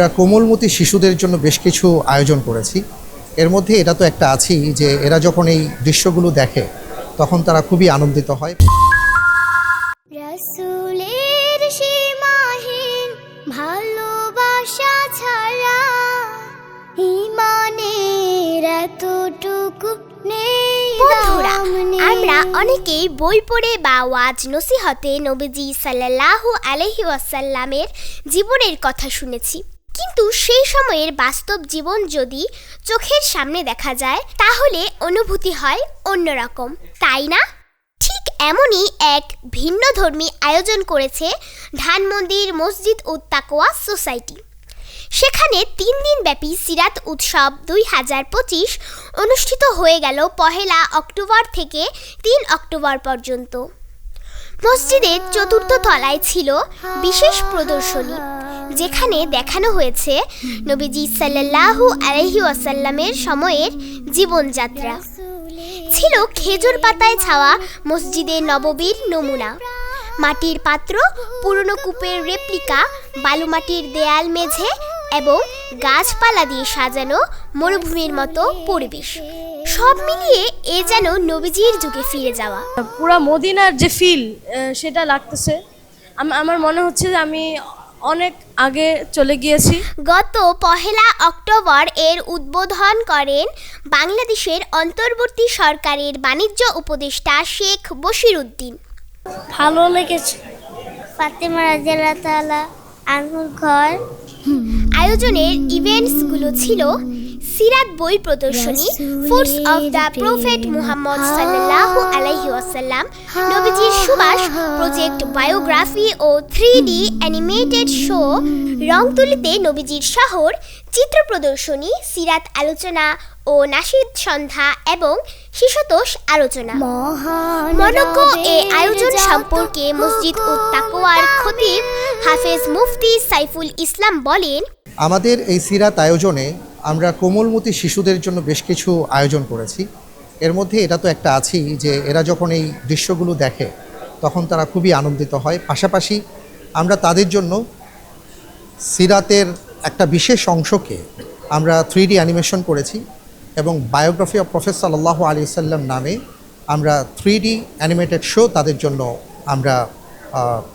আমরা কোমলমতি শিশুদের জন্য বেশ কিছু আয়োজন করেছি। এর মধ্যে এটা তো একটা আছেই যে এরা যখন এই দৃশ্যগুলো দেখে তখন তারা খুবই আনন্দিত হয়। রসুলের সীমাহীন ভালোবাসা ছাড়া ইমানের এতটুকু বন্ধুরা আমরা অনেকেই বই পড়ে বা ওয়াজ নসিহতে নবীজি সাল্লাল্লাহু আলহি ওয়াসাল্লামের জীবনের কথা শুনেছি। কিন্তু সেই সময়ের বাস্তব জীবন যদি চোখের সামনে দেখা যায়, তাহলে অনুভূতি হয় অন্যরকম, তাই না? ঠিক এমনই এক ভিন্নধর্মী আয়োজন করেছে ধানমন্দির মসজিদ ও তাকোয়া সোসাইটি। সেখানে তিন দিন ব্যাপী সিরাত উৎসব দুই হাজার পঁচিশ অনুষ্ঠিত হয়ে গেল পহেলা অক্টোবর থেকে তিন অক্টোবর পর্যন্ত। মসজিদের চতুর্থ তলায় ছিল বিশেষ প্রদর্শনী। যেখানে দেখানো হয়েছে নবীজি সাল্লাল্লাহু আলহি ওয়াসাল্লামের সময়ের জীবনযাত্রা। ছিল খেজুর পাতায় ছাওয়া মসজিদে নববীর নমুনা। মাটির পাত্র, পুরনো কূপের রেপ্লিকা বালুমাটির দেয়াল মেঝে এবং গাছপালা দিয়ে সাজানো মরুভূমির মতো পরিবেশ। সব মিলিয়ে এ যেন নবীজির যুগে ফিরে যাওয়া। পুরা মদিনার যে ফিল সেটা লাগতেছে। আম- আমার মনে হচ্ছে যে আমি অনেক আগে চলে গিয়েছি। গত পহেলা অক্টোবর এর উদ্বোধন করেন বাংলাদেশের অন্তর্বর্তী সরকারের বাণিজ্য উপদেষ্টা শেখ বশির উদ্দিন ভালো লেগেছে। ফাতেমা রাজিয়াল্লাহ তাআলা আনহুর ঘর। আয়োজনের ইভেন্টসগুলো ছিল সিরাত বই প্রদর্শনী foods of the prophet Muhammad সাল্লাল্লাহু আলাইহি ওয়াসাল্লাম নবীজির সুবাস প্রজেক্ট বায়োগ্রাফি ও থ্রি ডি অ্যানিমেটেড শো রংতুলিতে নবীজির শহর চিত্র প্রদর্শনী সিরাত আলোচনা ও নাশিদ সন্ধ্যা এবং শিশুতোষ আলোচনা। মনজ্ঞ এ আয়োজন সম্পর্কে মসজিদ ও তাকোয়ার খতিব হাফেজ মুফতি সাইফুল ইসলাম বলেন আমাদের এই সিরাত আয়োজনে আমরা কোমলমতি শিশুদের জন্য বেশ কিছু আয়োজন করেছি। এর মধ্যে এটা তো একটা আছেই যে এরা যখন এই দৃশ্যগুলো দেখে, তখন তারা খুবই আনন্দিত হয়। পাশাপাশি আমরা তাদের জন্য সিরাতের একটা বিশেষ অংশকে আমরা থ্রি ডি অ্যানিমেশন করেছি এবং বায়োগ্রাফি অফ প্রফেসর সাল্লাহ আলী সাল্লাম নামে আমরা থ্রি ডি অ্যানিমেটেড শো তাদের জন্য আমরা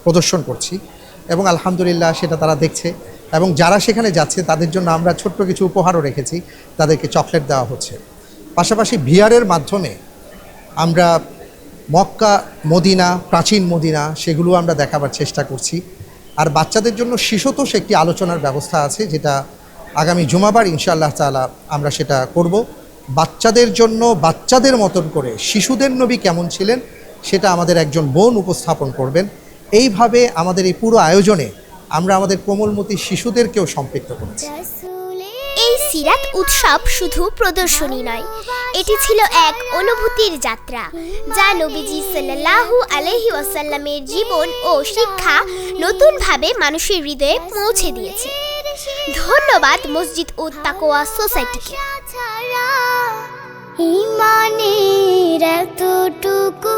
প্রদর্শন করছি। এবং আলহামদুলিল্লাহ সেটা তারা দেখছে। এবং যারা সেখানে যাচ্ছে, তাদের জন্য আমরা ছোট্ট কিছু উপহারও রেখেছি। তাদেরকে চকলেট দেওয়া হচ্ছে। পাশাপাশি ভিআরের মাধ্যমে আমরা মক্কা, মদিনা, প্রাচীন মদিনা, সেগুলো আমরা দেখাবার চেষ্টা করছি। আর বাচ্চাদের জন্য শিশুতোষ একটি আলোচনার ব্যবস্থা আছে, যেটা আগামী জুমাবার ইনশাআল্লাহ তাআলা আমরা সেটা করব। বাচ্চাদের জন্য বাচ্চাদের মতন করে শিশুদের নবী কেমন ছিলেন, সেটা আমাদের একজন বোন উপস্থাপন করবেন। এইভাবে আমাদের এই পুরো আয়োজনে আমরা আমাদের কোমলমতি শিশুদেরকেও সম্পৃক্ত করেছি। এই সিরাত উৎসব শুধু প্রদর্শনী নয় এটি ছিল এক অনুভূতির যাত্রা যা নবীজি সাল্লাল্লাহু আলাইহি ওয়াসাল্লামের জীবন ও শিক্ষা নতুনভাবে মানুষের হৃদয়ে পৌঁছে দিয়েছে। ধন্যবাদ মসজিদ ও তাকোয়া সোসাইটিকে। ইমানের এতটুকু